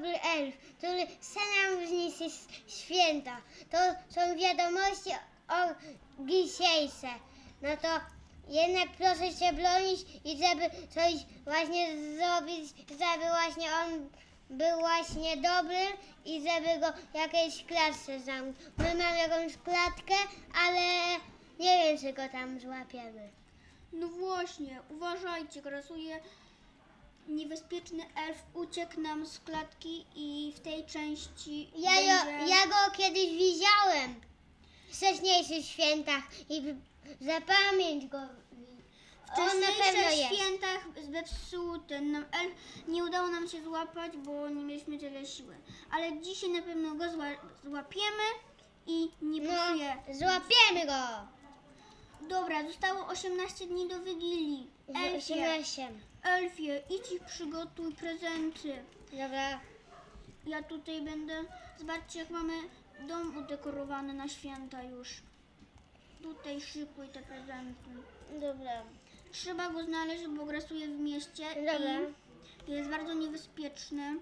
dobry elf, który nam zniszczyć święta. To są wiadomości o dzisiejsze. No to jednak proszę się bronić i żeby coś właśnie zrobić, żeby właśnie on był właśnie dobry i żeby go jakieś klatce zamknąć. My mamy jakąś klatkę, ale nie wiem, czy go tam złapiemy. No właśnie, uważajcie, grasuje niebezpieczny elf uciekł nam z klatki i w tej części Ja, będzie... ja go kiedyś widziałem w wcześniejszych świętach i zapamięć go. W On na pewno wcześniejszych jest. świętach zepsuty nam elf, nie udało nam się złapać, bo nie mieliśmy tyle siły. Ale dzisiaj na pewno go zła, złapiemy i nie No, złapiemy go. Dobra, zostało 18 dni do Wigilii. Elfie, 18. Elfie, idź i przygotuj prezenty. Dobra. Ja tutaj będę. Zobaczcie, jak mamy dom udekorowany na święta już. Tutaj szykuj te prezenty. Dobra. Trzeba go znaleźć, bo grasuje w mieście Dobra. i jest bardzo niebezpieczny.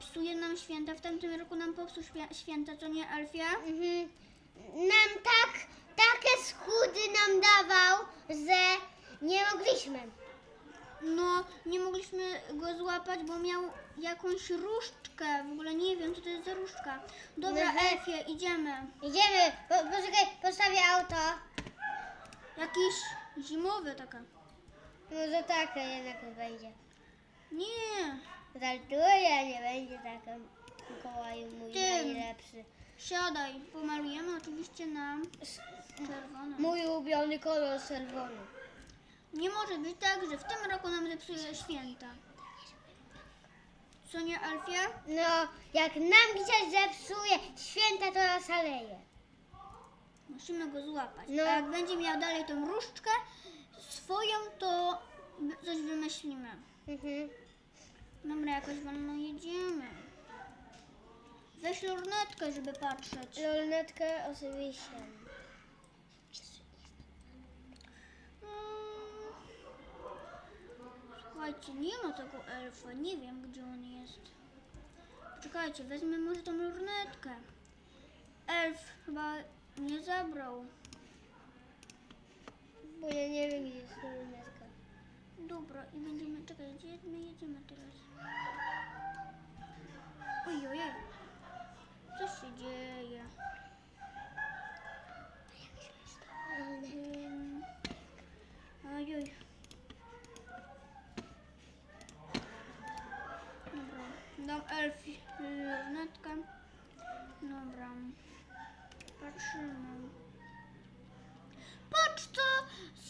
Psuje nam święta. W tamtym roku nam popsuł świę- święta, co nie, Elfia? Mhm. Nam tak, takie skudy nam dawał, że nie mogliśmy. No, nie mogliśmy go złapać, bo miał jakąś różdżkę. W ogóle nie wiem, co to jest za różdżka. Dobra, No, e- Elfie, idziemy. Idziemy. Po, poczekaj, postawię auto. Jakiś zimowy taka. Może taka jednak będzie. Nie, Żartuję, nie będzie taka Mikołaju mój Ty. najlepszy. siadaj. Pomalujemy oczywiście na czerwono. Mój ulubiony kolor czerwony. Nie może być tak, że w tym roku nam zepsuje święta. Co nie, Alfia? No, jak nam dzisiaj zepsuje święta, to nasaleje. Musimy go złapać. No. A jak będzie miał dalej tą różdżkę swoją, to coś wymyślimy. Mhm. Dobra, jakoś wolno jedziemy. Weź lornetkę, żeby patrzeć. Lornetkę oczywiście. Mm. Słuchajcie, nie ma tego elfa. Nie wiem, gdzie on jest. Poczekajcie, wezmę może tą lornetkę. Elf chyba nie zabrał. Bo ja nie wiem, gdzie jest lornetka. Dobra, i będziemy... Czekaj, gdzie my jedziemy teraz? Oj, oj, oj. Co się dzieje? Ym, dam elfi lornetkę. Dobra. Patrzymy. Patrz co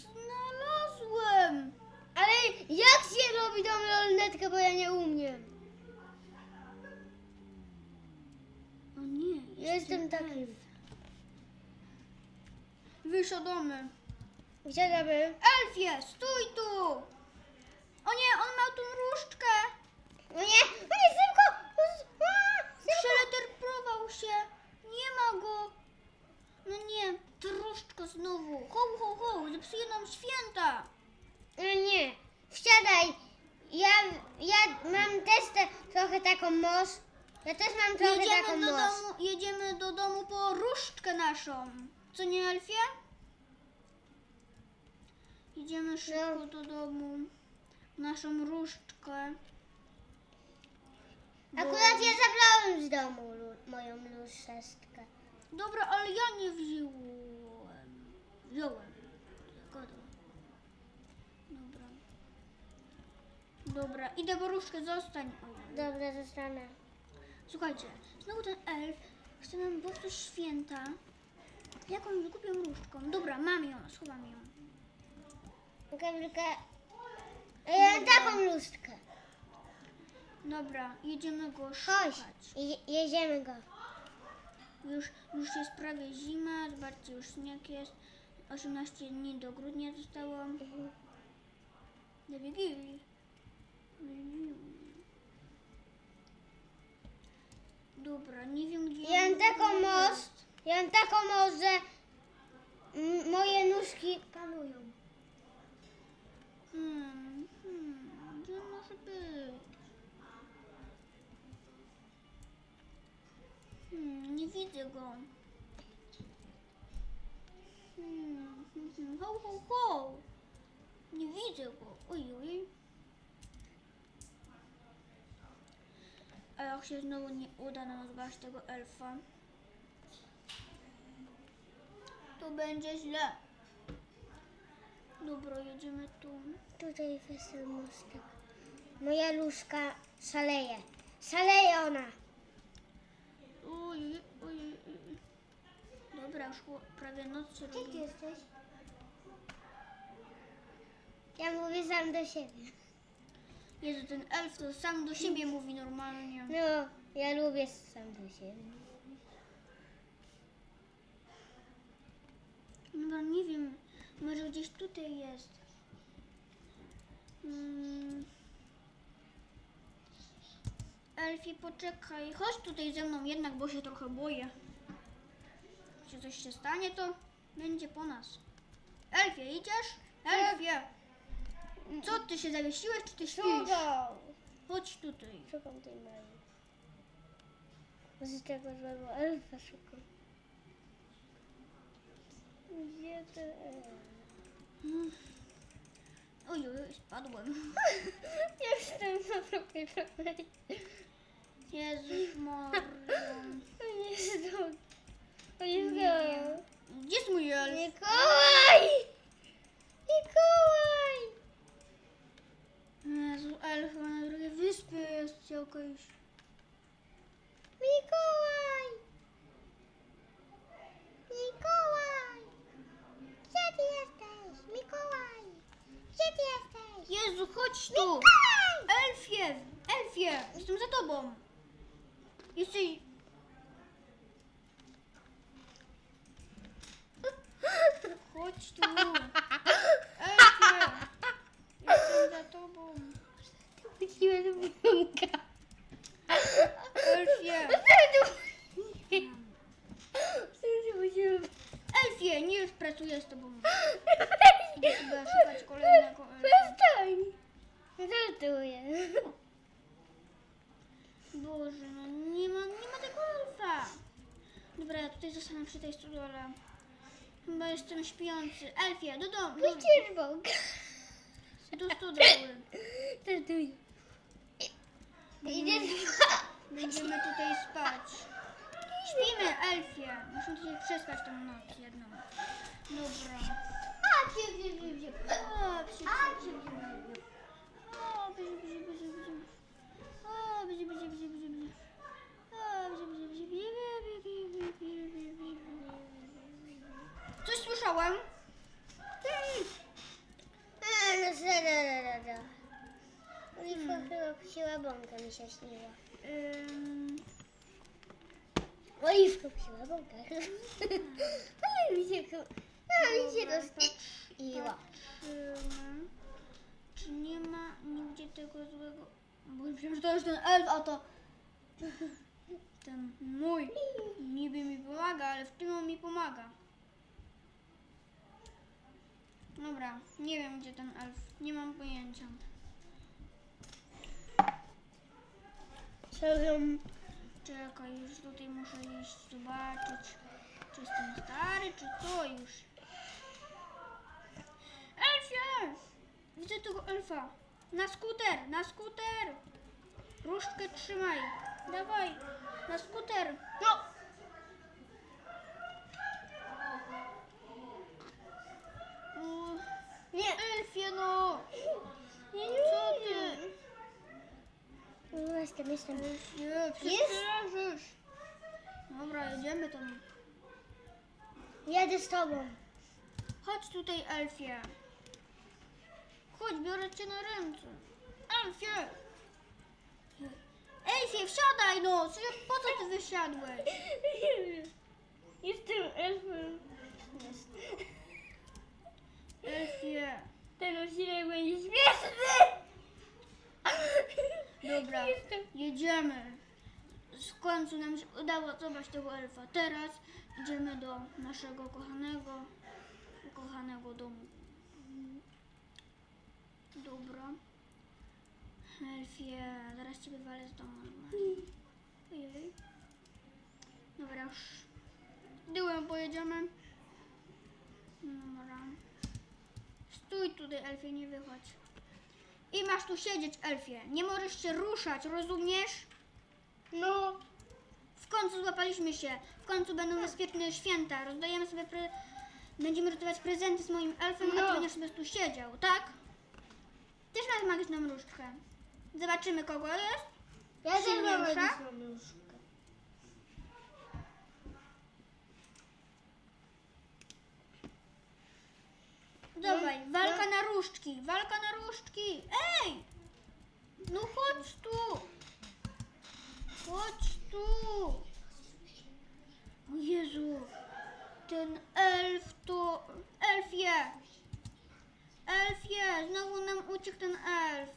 znalazłem! Ale jak się robi tą lornetkę, bo ja nie umiem. O nie, Jestem taki. Wysiadamy. Wsiadamy. Elfie, stój tu! O nie, on ma tą różdżkę! O nie, o nie, szybko! Przeleterprował się! Nie ma go! No nie, różdżka znowu! Ho, ho, ho! Zepsuje nam święta! O nie, wsiadaj. Ja, ja mam też te, trochę taką moc. Ja też mam trochę taką Jedziemy do, moc. domu, jedziemy do domu po różdżkę naszą. Co nie, Elfie? Jedziemy szybko do domu. Naszą różdżkę. Akurat ja zabrałem z domu lu- moją luszestkę. Dobra, ale ja nie wziąłem. Wziąłem. Zgoda. Dobra. Dobra, idę po różdżkę, zostań. Oj. Dobra, zostanę. Słuchajcie, znowu ten elf chce nam popsuć święta jakąś głupią różdżką. Dobra, mam ją, schowam ją. Kamilka, ja mam taką. Dobra, jedziemy go Chodź, szukać. je, jedziemy go. Już, już jest prawie zima, zobaczcie, już śnieg jest. 18 dni do grudnia zostało. Do Wigilii. Wigilii. Dobra, nie wiem gdzie... Ja mam taką moc, ja mam taką moc, że m- moje nóżki panują. Hmm, widzę go. Hmm, hmm, hmm, ho, ho, ho. Nie widzę go. Ojoj. A jak się znowu nie uda nam zgasić tego elfa, to będzie źle. Dobra, jedziemy tu. Tutaj wesel mostek. Moja lóżka szaleje. Szaleje ona. Ojej, ojej, ojej. Dobra, już prawie noc się Gdzie ty robi. jesteś? Ja mówię sam do siebie. Jezu, ten elf to sam do siebie mówi normalnie. No, ja lubię sam do siebie. No nie wiem, może gdzieś tutaj jest. Mm. Elfie, poczekaj. Chodź tutaj ze mną jednak, bo się trochę boję. Jeśli coś się stanie, to będzie po nas. Elfie, idziesz? Elfie! Co, ty się zawiesiłeś, czy ty śpisz? Chodź tutaj. Szukam tej Marii. Może tego złego elfa szukam. Gdzie ten elf? Mm. Oj, oj, oj, spadłem. Jestem na drugiej prawej. Jezus Maria. Nie tu. wiem. Gdzie jest mój elf? Mikołaj! Mikołaj! Jezu, elf na drugiej wyspie jest jakoś. Mikołaj! Mikołaj! Gdzie ty jesteś? Mikołaj! Gdzie ty jesteś? Jezu, chodź tu! Mikołaj! Elfie! Elfie! Jestem za tobą! Jesteś... Chodź tu! Elfie! Jestem za tobą! Wróciłem do budynka. Elfie! Elfie! Nie pracuję z tobą. Sobie szukać kolejnego elfa. Przestań! Żartuję. Boże, no nie ma, nie ma tego elfa. Dobra, ja tutaj zostanę przy tej stodole. Chyba jestem śpiący. Elfie, do domu, do, Pójdziesz bok. do stodoły. Żartuję. Idziesz Będziemy tutaj spać. Śpimy, Elfie. Musimy tutaj przespać tą noc jedną. Dobra. A, gdzie, gdzie, gdzie, gdzie? O, gdzie, psi. gdzie, gdzie? O, bzi, bzi, bzi, bzi. Dobrze, dobrze, dobrze, dobrze. Dobrze, dobrze, dobrze. Coś słyszałem? No, zara, zara, zara. Oliwka chyba psiła bąka, mi się śniła. Ym... Oliwka psiła bąka. Ale mi się chyba... No, mi się to śniło. Czy nie ma nigdzie tego złego... Bo myślałem, że to jest ten elf, a to... Ten mój. Niby mi pomaga, ale w tym on mi pomaga. Dobra, nie wiem gdzie ten elf. Nie mam pojęcia. Serio. Czekaj, już tutaj muszę iść zobaczyć, czy jestem stary, czy co już. Elfie! Widzę tego elfa. Na skuter, na skuter! Różdżkę trzymaj. Dawaj, na skuter. No! Nie. Elfie, no! Nie, Co ty? No, jestem, jestem. Nie, przestraszysz. Dobra, jedziemy tam. Jadę z tobą. Chodź tutaj, Elfie. Chodź, biorę cię na ręce. Elfie! Elfie, wsiadaj no! Po co ty wysiadłeś? Jestem elfem. Elfie. Ten odcinek będzie śmieszny. Dobra, Jestem. jedziemy. W końcu nam się udało zobaczyć tego elfa. Teraz idziemy do naszego kochanego, ukochanego domu. Dobra. Elfie, zaraz cię wywalę z domu. normalnie. Ojej. Dobra, już tyłem pojedziemy. Dobra. Stój tutaj, Elfie, nie wychodź. I masz tu siedzieć, Elfie. Nie możesz się ruszać, rozumiesz? No, W końcu złapaliśmy się. W końcu będą bezpieczne święta. Rozdajemy sobie pre... Będziemy rozdawać prezenty z moim elfem, a No. ty będziesz sobie tu siedział, tak? Też magiczną różdżkę. Zobaczymy, kogo jest. ja też mam Silniejsza? magiczną nóżkę. Dawaj, No, walka no. na różdżki, walka na różdżki. Ej! No chodź tu. Chodź tu. O Jezu. Ten elf to... Elfie. Elfie, znowu nam uciekł ten elf.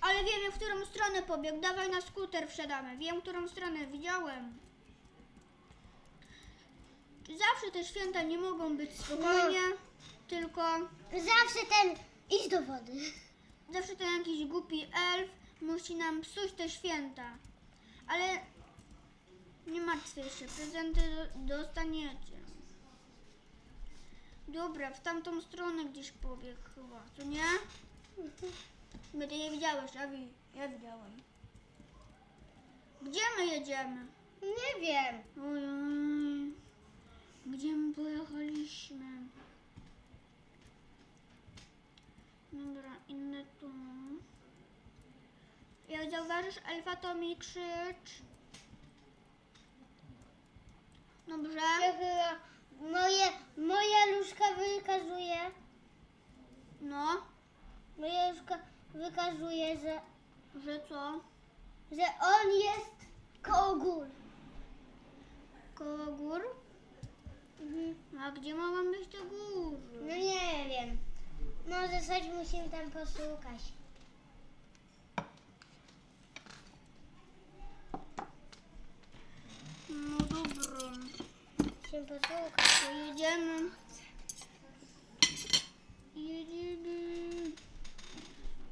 Ale wiem, w którą stronę pobiegł. Dawaj na skuter wsiadamy. Wiem, którą stronę. Widziałem. Zawsze te święta nie mogą być spokojnie, tylko Zawsze ten, idź do wody. zawsze ten jakiś głupi elf musi nam psuć te święta. Ale nie martwcie się, prezenty do- dostaniecie. Dobra, w tamtą stronę gdzieś pobiegł chyba, co nie? My ty nie widziałeś, ja, wi- ja widziałem. Gdzie my jedziemy? Nie wiem. Ojej, gdzie my pojechaliśmy? Dobra, inne tu. Jak zauważysz elfa, to mi krzycz. Dobrze? Moje, moja nóżka wykazuje, No, moja nóżka wykazuje, że, że co? że on jest koło gór. Koło gór? Mhm. A gdzie mogą być te góry? No nie wiem. Może coś musimy tam poszukać. No dobra, Musimy poszukać. to jedziemy. Jedziemy.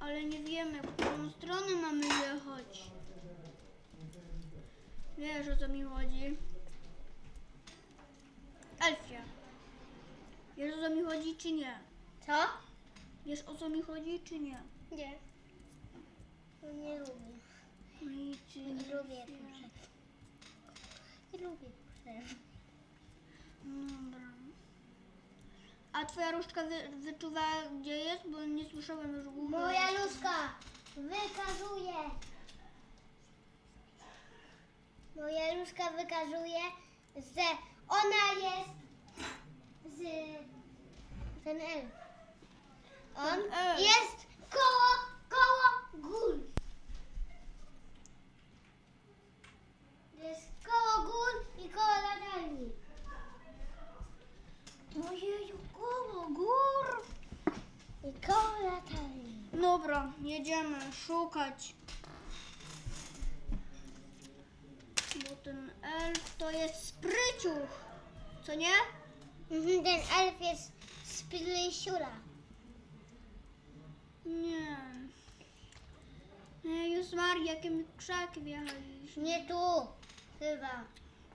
Ale nie wiemy, w którą stronę mamy jechać. Wiesz o co mi chodzi? Elfia. Wiesz o co mi chodzi czy nie? Co? Wiesz o co mi chodzi czy nie? Nie. No nie lubię. No i czy Nie lubię kurze. Nie lubię kurze. A twoja różdżka wy, wyczuwa gdzie jest? Bo nie słyszałem już głównie. Moja nóżka wykazuje. Moja nóżka wykazuje, że ona jest z ten elf. On elf. jest koło, koło gór. Jest koło gór i koło latarni. Ojeju, koło gór. I koło latarni. Dobra, jedziemy szukać. Bo ten elf to jest spryciuch. Co nie? Mhm, Ten elf jest z. Nie. Jezus Maria, jakim krzaki wjechaliśmy. Nie tu, chyba.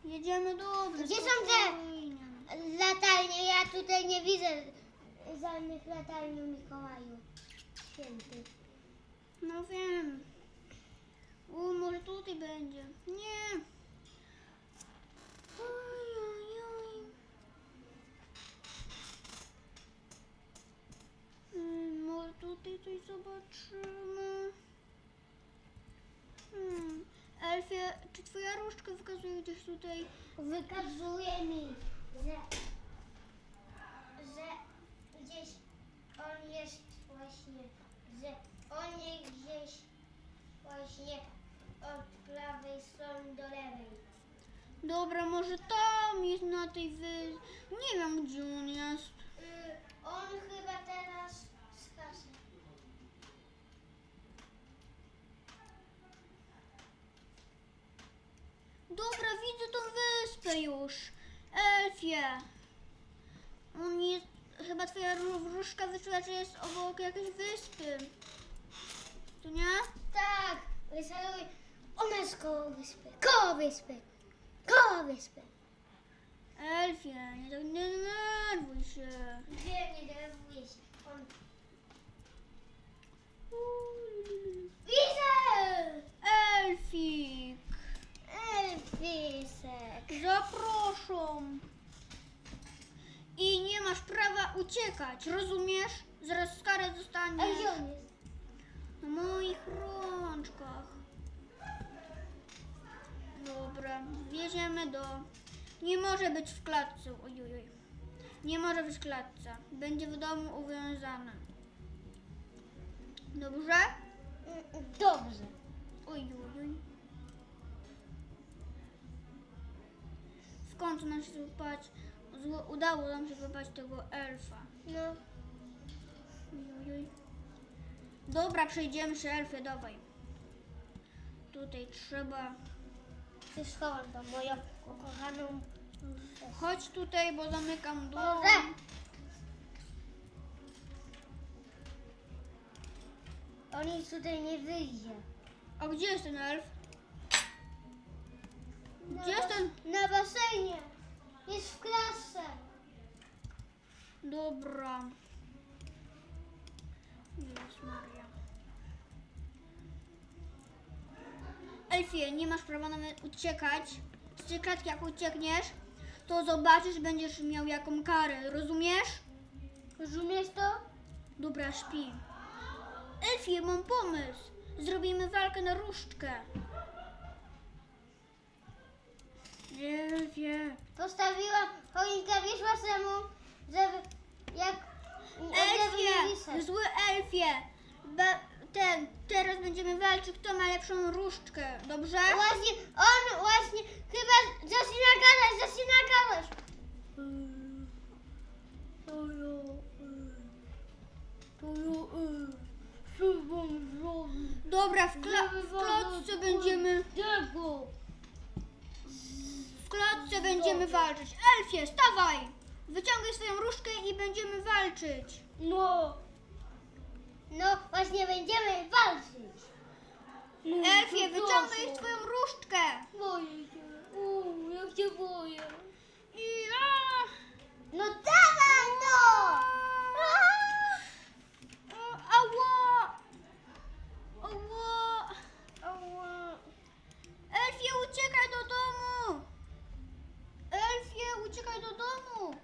Jedziemy dobrze. Gdzie są te- spokojnie. Latarnie, ja tutaj nie widzę żadnych latarni Mikołaju. Święty. No wiem. U, może tutaj będzie. Nie. Oj, oj, oj. Hmm, może tutaj coś zobaczymy. Hmm. Elfie, czy twoja różdżka wykazuje gdzieś tutaj? Wykazuje mi, że, że gdzieś on jest właśnie, że on jest gdzieś właśnie od prawej strony do lewej. Dobra, może tam jest na tej wy... Nie wiem, gdzie on jest. Y, on chyba teraz skacze. Dobra, widzę tą wyspę już. Elfie. On jest... Chyba twoja ró- wróżka wyczuła, że jest obok jakiejś wyspy. Nie? Tak, wyceluj. koło wyspy. Koło wyspy. Koło wyspy. Elfie, nie, tak nie denerwuj się. Wiem, nie denerwuję się. On... Widzę! Elfik, Elfisek. zapraszam. I nie masz prawa uciekać, rozumiesz? Zaraz karę A dostaniesz. gdzie on jest? Na moich rączkach. Dobra, wjedziemy do... Nie może być w klatce. Oj, oj, oj. Nie może być w klatce. Będzie w domu uwiązany. Dobrze? Dobrze. Oj, oj, oj. W końcu nam się wypać... Udało nam się wypać tego elfa. No. Dobra, przejdziemy się elfie, dawaj. Tutaj trzeba... Ty schowam tą moją ukochaną... Chodź tutaj, bo zamykam dół. Dobrze. On już tutaj nie wyjdzie. A gdzie jest ten elf? Na Gdzie jest bas- ten? Na basenie. Jest w klasie. Dobra. Maria. Elfie, nie masz prawa nawet uciekać. Z tej klatki jak uciekniesz, to zobaczysz, będziesz miał jaką karę. Rozumiesz? Rozumiesz to? Dobra, śpi. Elfie, mam pomysł. Zrobimy walkę na różdżkę. Elfie. Postawiłam choinkę, wiesz temu, żeby jak... Elfie! Zły elfie! Be, ten, teraz będziemy walczyć, kto ma lepszą różdżkę, dobrze? Właśnie, on właśnie chyba zaczyna gadać, zaczyna gadać. Dobra, w, kla, w klatce będziemy, Tego. w klatce będziemy walczyć. Elfie, stawaj! Wyciągaj swoją różdżkę i będziemy walczyć. No. No, właśnie będziemy walczyć. Elfie, wyciągaj swoją różdżkę. Boję się. Uuu, jak się boję. I, a, No dawaj to! a, ała! Ała! Ała! Elfie, uciekaj do domu! Elfie, uciekaj do domu!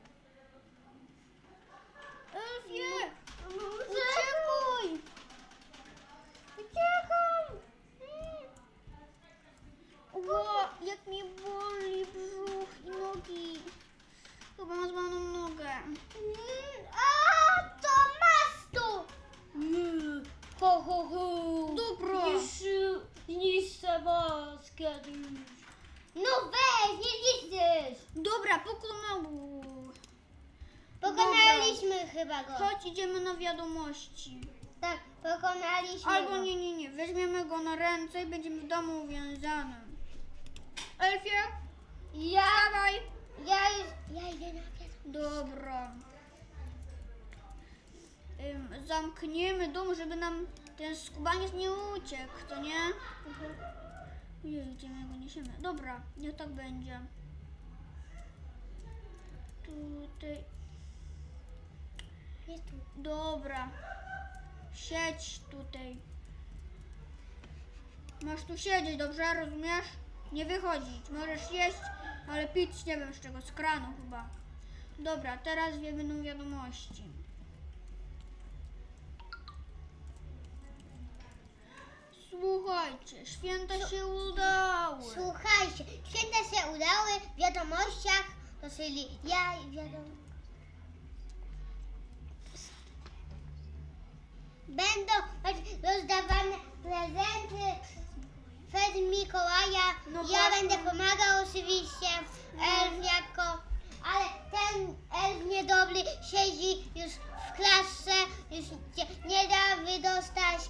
Elfie! Uciekaj! Uciekaj! Ła, jak mnie boli brzuch i nogi. Chyba mam złamaną nogę. A, to masz tu! Ho, ho, ho. Dobra. Niszczę was kiedyś. No weź, nie niszczysz. Dobra, pokonało. Pokonaliśmy chyba go. Chodź, idziemy na wiadomości. Tak, pokonaliśmy Albo go. nie, nie, nie. Weźmiemy go na ręce i będziemy w domu uwiązanym. Elfie, Ja, dawaj. ja już, ja idę na. Dobra. Ym, zamkniemy dom, żeby nam ten skubaniec nie uciekł, co nie? Nie idziemy, go niesiemy. Dobra, niech tak będzie. Tutaj. Jest tu. Dobra. Siedź tutaj. Masz tu siedzieć, dobrze? Rozumiesz? Nie wychodzić. Możesz jeść, ale pić nie wiem z czego, z kranu chyba. Dobra, teraz wie będą wiadomości. Słuchajcie, święta się udały. Słuchajcie, święta się udały w wiadomościach, to czyli ja i wiadomo. Będą rozdawane prezenty przed Mikołaja. No ja właśnie. będę pomagał oczywiście, elf jako, ale ten elf niedobry siedzi już w klasie, już się nie da wydostać.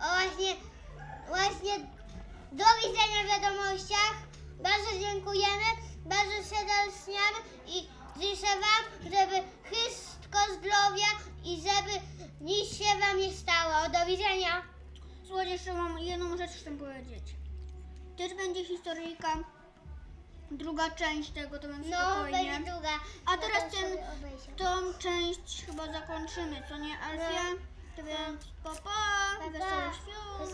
O właśnie, właśnie do widzenia w wiadomościach. Bardzo dziękujemy, bardzo serdecznie i życzę Wam, żeby wszystko zdrowia i żeby nic się Wam nie stało. Do widzenia. Słuchajcie, jeszcze mam jedną rzecz chcę powiedzieć. Też będzie historyjka. Druga część tego, to będzie No, spokojnie. będzie druga. A teraz ten, sobie obejrzę. tą część chyba zakończymy, co nie, Alfia? To więc pa, pa, Pa, pa. wesołych świąt.